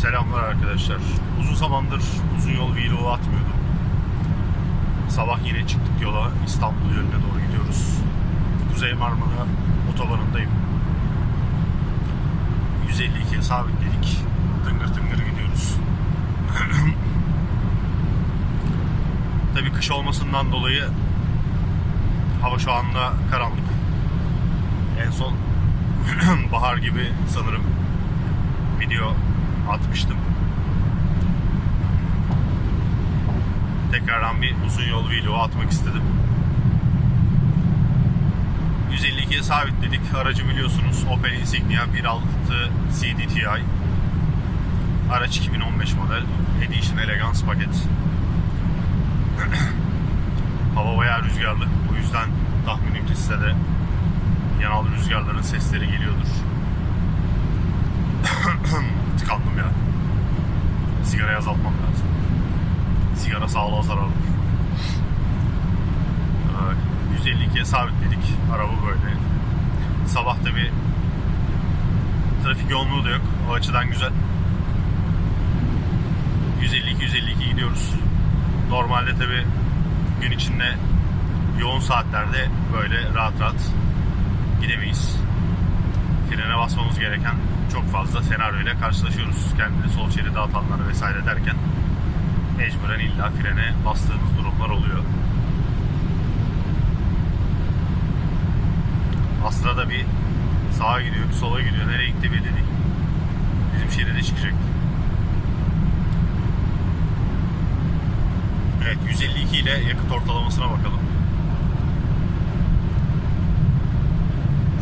Selamlar arkadaşlar. Uzun zamandır uzun yol vlogu atmıyordum. Sabah yine çıktık yola. İstanbul yönüne doğru gidiyoruz. Kuzey Marmara otobanındayım. 152'ye sabitledik. Tıngır tıngır gidiyoruz. Tabii kış olmasından dolayı hava şu anda karanlık. En son bahar gibi sanırım video atmıştım. Tekrardan bir uzun yol vlogu atmak istedim. 152'ye sabitledik. Aracı biliyorsunuz Opel Insignia 1.6 CDTI. Araç 2015 model. Edition Elegance paket. Hava bayağı rüzgarlı. O yüzden tahminimce size de yanal rüzgarların sesleri geliyordur. Tıkandım ya. Sigarayı azaltmam lazım. Sigara sağlığa zararlı. Ee, 152'ye sabitledik. Araba böyle. Sabah tabi trafik yoğunluğu da yok. O açıdan güzel. 152-152 gidiyoruz. Normalde tabi gün içinde yoğun saatlerde böyle rahat rahat gidemeyiz. Frene basmamız gereken çok fazla senaryo ile karşılaşıyoruz. Kendini sol şeride atanlar vesaire derken mecburen illa frene bastığımız durumlar oluyor. Astra da bir sağa gidiyor, bir sola gidiyor. Nereye gitti belli değil. Bizim şeride çıkacak. Evet 152 ile yakıt ortalamasına bakalım.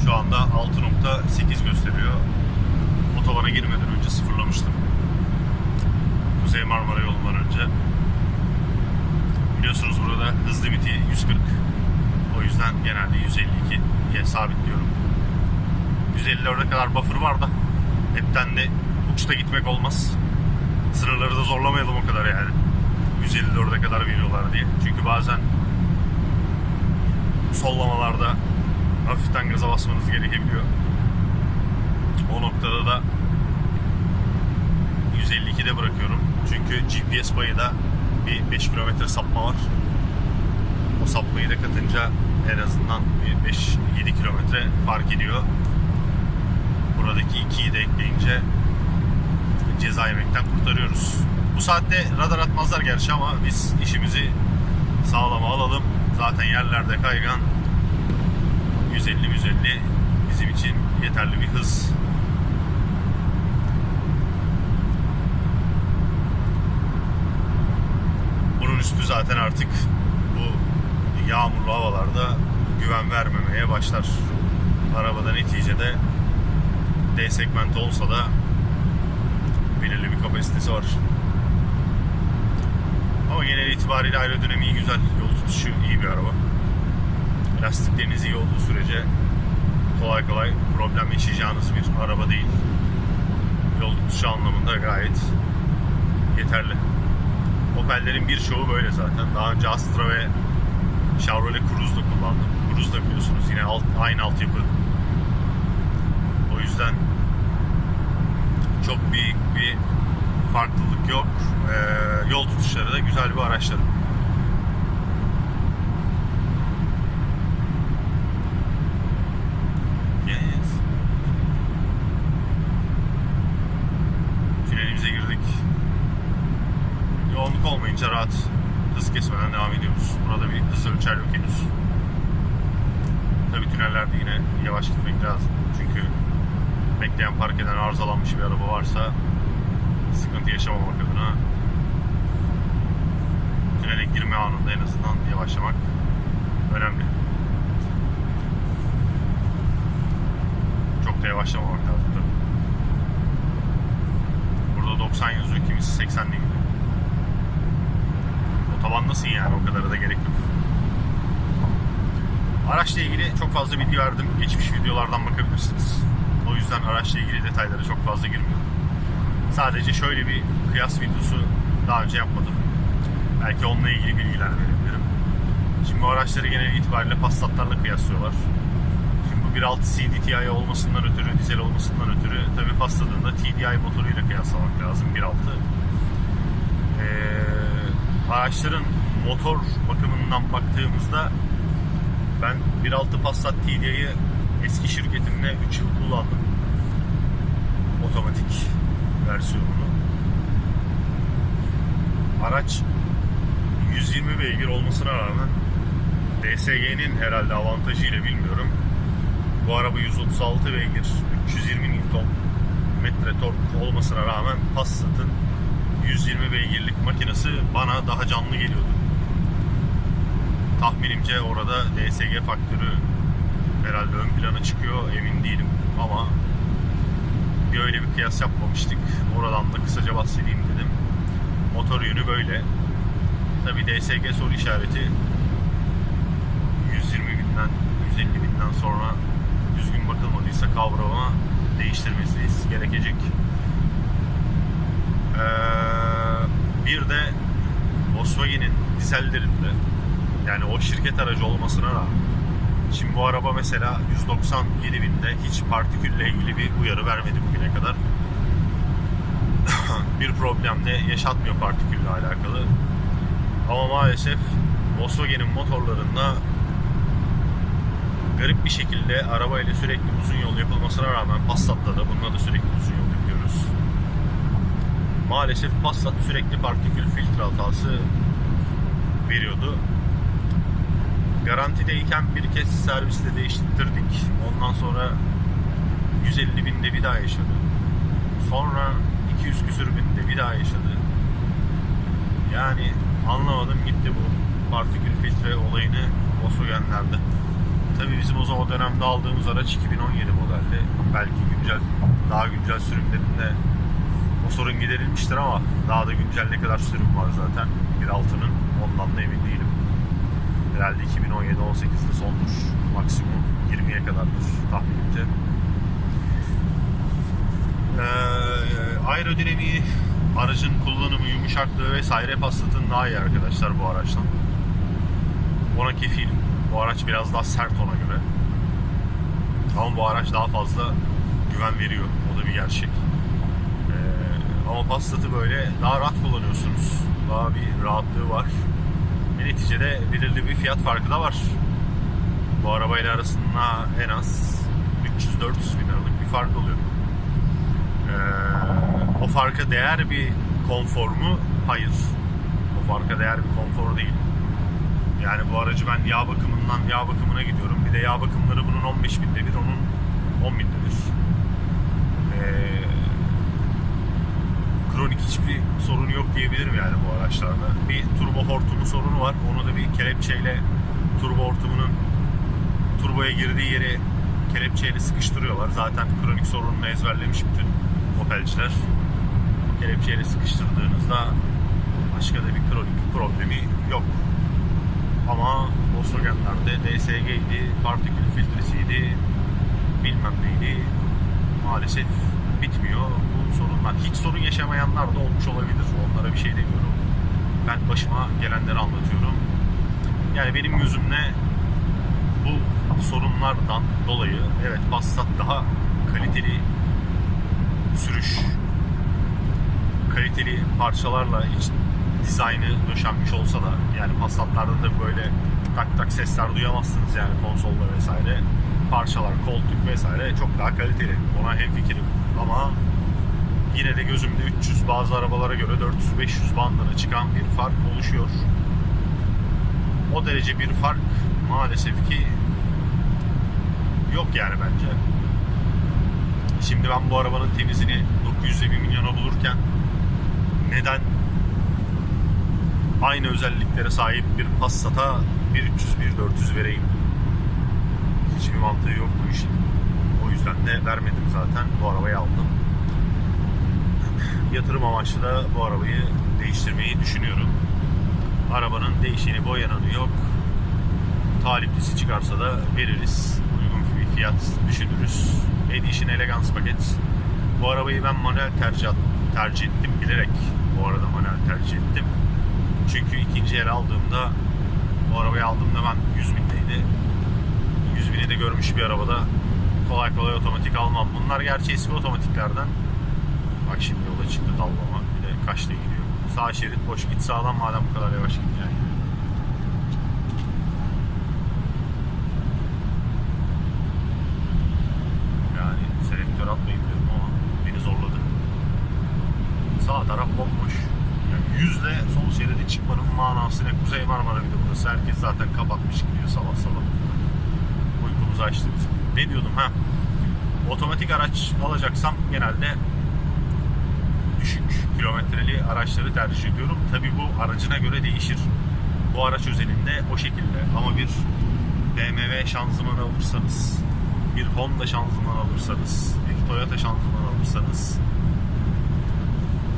Şu anda 6.8 gösteriyor. Otobana girmeden önce sıfırlamıştım. Kuzey Marmara yolundan önce. Biliyorsunuz burada hız limiti 140. O yüzden genelde 152'ye sabitliyorum. 150'lere kadar buffer var da hepten de uçta gitmek olmaz. Sınırları da zorlamayalım o kadar yani. 154'e kadar veriyorlar diye. Çünkü bazen sollamalarda hafiften gaza basmanız gerekebiliyor. O noktada da 152'de bırakıyorum. Çünkü GPS payı da bir 5 kilometre sapma var. O sapmayı da katınca en azından bir 5-7 kilometre fark ediyor. Buradaki 2'yi de ekleyince ceza yemekten kurtarıyoruz. Bu saatte radar atmazlar gerçi ama biz işimizi sağlama alalım. Zaten yerlerde kaygan 150-150 bizim için yeterli bir hız. Bunun üstü zaten artık bu yağmurlu havalarda güven vermemeye başlar. Arabada neticede D segmenti olsa da belirli bir kapasitesi var. Ama genel itibariyle aerodinamiği güzel, yol tutuşu iyi bir araba. Lastikleriniz iyi olduğu sürece kolay kolay problem yaşayacağınız bir araba değil. Yol tutuşu anlamında gayet yeterli. Opel'lerin birçoğu böyle zaten. Daha önce Astra ve Chevrolet Cruze'da kullandım. Cruze da biliyorsunuz yine alt, aynı altyapı. O yüzden çok büyük bir farklılık yok. Ee, yol tutuşları da güzel bir araçlar. Yes. Tünelimize girdik. Yoğunluk olmayınca rahat hız kesmeden devam ediyoruz. Burada bir hız ölçer yok henüz. Tabi tünellerde yine yavaş gitmek lazım. Çünkü bekleyen park eden arızalanmış bir araba varsa sıkıntı yaşamamak adına tünele girme anında en azından yavaşlamak önemli. Çok da yavaşlamamak lazım tabii. Burada 90 yazıyor, kimisi 80 gidiyor. Otobandasın yani o kadara da gerek yok. Araçla ilgili çok fazla bilgi verdim. Geçmiş videolardan bakabilirsiniz. O yüzden araçla ilgili detaylara çok fazla girmiyorum. Sadece şöyle bir kıyas videosu daha önce yapmadım. Belki onunla ilgili bilgiler verebilirim. Şimdi bu araçları genel itibariyle Passat'larla kıyaslıyorlar. Şimdi bu 1.6 CDTI olmasından ötürü, dizel olmasından ötürü tabi Passat'ın TDI motoruyla kıyaslamak lazım 1.6. Ee, araçların motor bakımından baktığımızda ben 1.6 Passat TDI'yi eski şirketimde 3 yıl kullandım. Otomatik versiyonunu. Araç 120 beygir olmasına rağmen DSG'nin herhalde avantajıyla bilmiyorum. Bu araba 136 beygir, 320 Newton metre tork olmasına rağmen Passat'ın 120 beygirlik makinesi bana daha canlı geliyordu. Tahminimce orada DSG faktörü herhalde ön plana çıkıyor emin değilim ama bir öyle bir kıyas yapmamıştık. Oradan da kısaca bahsedeyim dedim. Motor yönü böyle. Tabi DSG soru işareti 120 binden 150 binden sonra düzgün bakılmadıysa kavrama değiştirmesi gerekecek. Ee, bir de Volkswagen'in dizellerinde yani o şirket aracı olmasına rağmen Şimdi bu araba mesela 197 binde hiç partikülle ilgili bir uyarı vermedi bugüne kadar. bir problem de yaşatmıyor partikülle alakalı. Ama maalesef Volkswagen'in motorlarında garip bir şekilde arabayla sürekli uzun yol yapılmasına rağmen Passat'ta da bununla da sürekli uzun yol yapıyoruz. Maalesef Passat sürekli partikül filtre hatası veriyordu. Garantideyken bir kez serviste değiştirdik. Ondan sonra 150 binde bir daha yaşadı. Sonra 200 küsür binde bir daha yaşadı. Yani anlamadım gitti bu partikül filtre olayını Volkswagen'lerde. Tabii bizim o zaman o dönemde aldığımız araç 2017 modelli. Belki güncel, daha güncel sürümlerinde o sorun giderilmiştir ama daha da güncel ne kadar sürüm var zaten 1.6'nın ondan da emin değilim. Herhalde 2017-18'de sondur. Maksimum 20'ye kadardır tahminimce. Ee, aerodinamiği, aracın kullanımı, yumuşaklığı vesaire Passat'ın daha iyi arkadaşlar bu araçtan. Ona kefil. Bu araç biraz daha sert ona göre. Ama bu araç daha fazla güven veriyor. O da bir gerçek. Ee, ama Passat'ı böyle daha rahat kullanıyorsunuz. Daha bir rahatlığı var. Ve neticede belirli bir fiyat farkı da var. Bu arabayla arasında en az 300-400 bin liralık bir fark oluyor. Ee, o farka değer bir konfor mu? Hayır. O farka değer bir konfor değil. Yani bu aracı ben yağ bakımından yağ bakımına gidiyorum. Bir de yağ bakımları bunun 15 binde bir, onun 10 binde bir. Ee, kronik hiçbir sorunu yok diyebilirim yani bu araçlarda. Bir turbo hortumu sorunu var. Onu da bir kelepçeyle turbo hortumunun turboya girdiği yeri kelepçeyle sıkıştırıyorlar. Zaten kronik sorununu ezberlemiş bütün Opel'ciler. Kelepçeyle sıkıştırdığınızda başka da bir kronik problemi yok. Ama Volkswagen'lerde DSG'ydi, partikül filtresiydi, bilmem neydi. Maalesef bitmiyor sorunlar. Hiç sorun yaşamayanlar da olmuş olabilir. Onlara bir şey demiyorum. Ben başıma gelenleri anlatıyorum. Yani benim gözümle bu sorunlardan dolayı evet Passat daha kaliteli sürüş kaliteli parçalarla iç dizaynı döşenmiş olsa da yani Passat'larda da böyle tak tak sesler duyamazsınız yani konsolda vesaire parçalar, koltuk vesaire çok daha kaliteli. Ona hemfikirim ama yine de gözümde 300 bazı arabalara göre 400-500 bandına çıkan bir fark oluşuyor. O derece bir fark maalesef ki yok yani bence. Şimdi ben bu arabanın temizini 900'e 1 milyona bulurken neden aynı özelliklere sahip bir Passat'a 1300-1400 vereyim? Hiçbir mantığı yok bu işin. O yüzden de vermedim zaten. Bu arabayı aldım. Yatırım amaçlı da bu arabayı değiştirmeyi düşünüyorum. Arabanın değişeni boyananı yok. Taliplisi çıkarsa da veririz. Uygun bir fiyat düşünürüz. Edition Elegance paket. Bu arabayı ben manuel tercih, tercih ettim bilerek. Bu arada manuel tercih ettim. Çünkü ikinci el aldığımda bu arabayı aldığımda ben 100 bindeydi. 100 bini de görmüş bir arabada kolay kolay otomatik almam. Bunlar gerçi eski otomatiklerden. Bak şimdi yola çıktı dallama. Bir de kaçta gidiyor. Sağ şerit boş git sağdan madem bu kadar yavaş git yani. Selektör atmayın diyorum ama beni zorladı. Sağ taraf bomboş. Yüzle sol şeride çıkmanın manası? Kuzey Marmara bir de burası. Herkes zaten kapatmış gidiyor sabah sabah. Uykumuzu açtı bizim. Ne diyordum ha? Otomatik araç alacaksam genelde düşük kilometreli araçları tercih ediyorum. Tabi bu aracına göre değişir. Bu araç özelinde o şekilde. Ama bir BMW şanzıman alırsanız, bir Honda şanzıman alırsanız, bir Toyota şanzıman alırsanız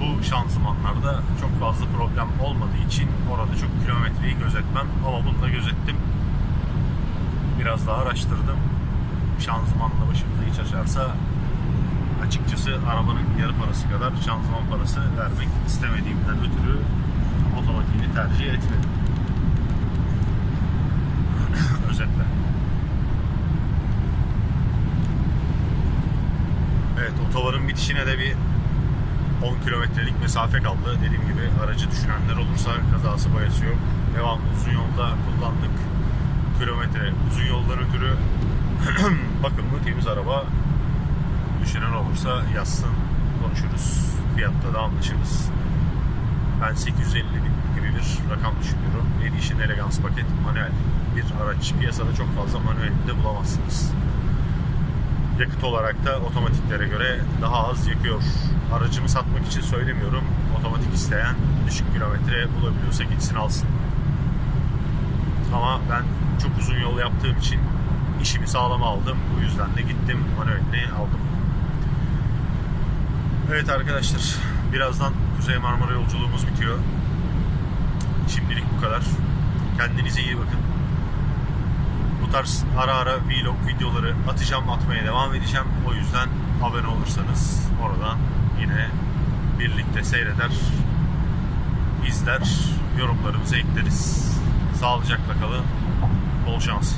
bu şanzımanlarda çok fazla problem olmadığı için orada çok kilometreyi gözetmem. Ama bunu da gözettim. Biraz daha araştırdım. Şanzımanla başımıza iç açarsa açıkçası arabanın yarı parası kadar şanzıman parası vermek istemediğimden ötürü otomatiğini tercih etmedim. Özetle. Evet otobanın bitişine de bir 10 kilometrelik mesafe kaldı. Dediğim gibi aracı düşünenler olursa kazası boyası yok. Devamlı uzun yolda kullandık. Kilometre uzun yoldan ötürü bakımlı temiz araba düşünen olursa yazsın konuşuruz. Fiyatta da anlaşırız. Ben 850 bin gibi bir rakam düşünüyorum. Edition Elegance paket manuel bir araç. Piyasada çok fazla manuelini de bulamazsınız. Yakıt olarak da otomatiklere göre daha az yakıyor. Aracımı satmak için söylemiyorum. Otomatik isteyen düşük kilometre bulabiliyorsa gitsin alsın. Ama ben çok uzun yol yaptığım için işimi sağlam aldım. Bu yüzden de gittim manuelini aldım. Evet arkadaşlar birazdan Kuzey Marmara yolculuğumuz bitiyor. Şimdilik bu kadar. Kendinize iyi bakın. Bu tarz ara ara vlog videoları atacağım atmaya devam edeceğim. O yüzden abone olursanız oradan yine birlikte seyreder, izler, yorumlarımızı ekleriz. Sağlıcakla kalın. Bol şans.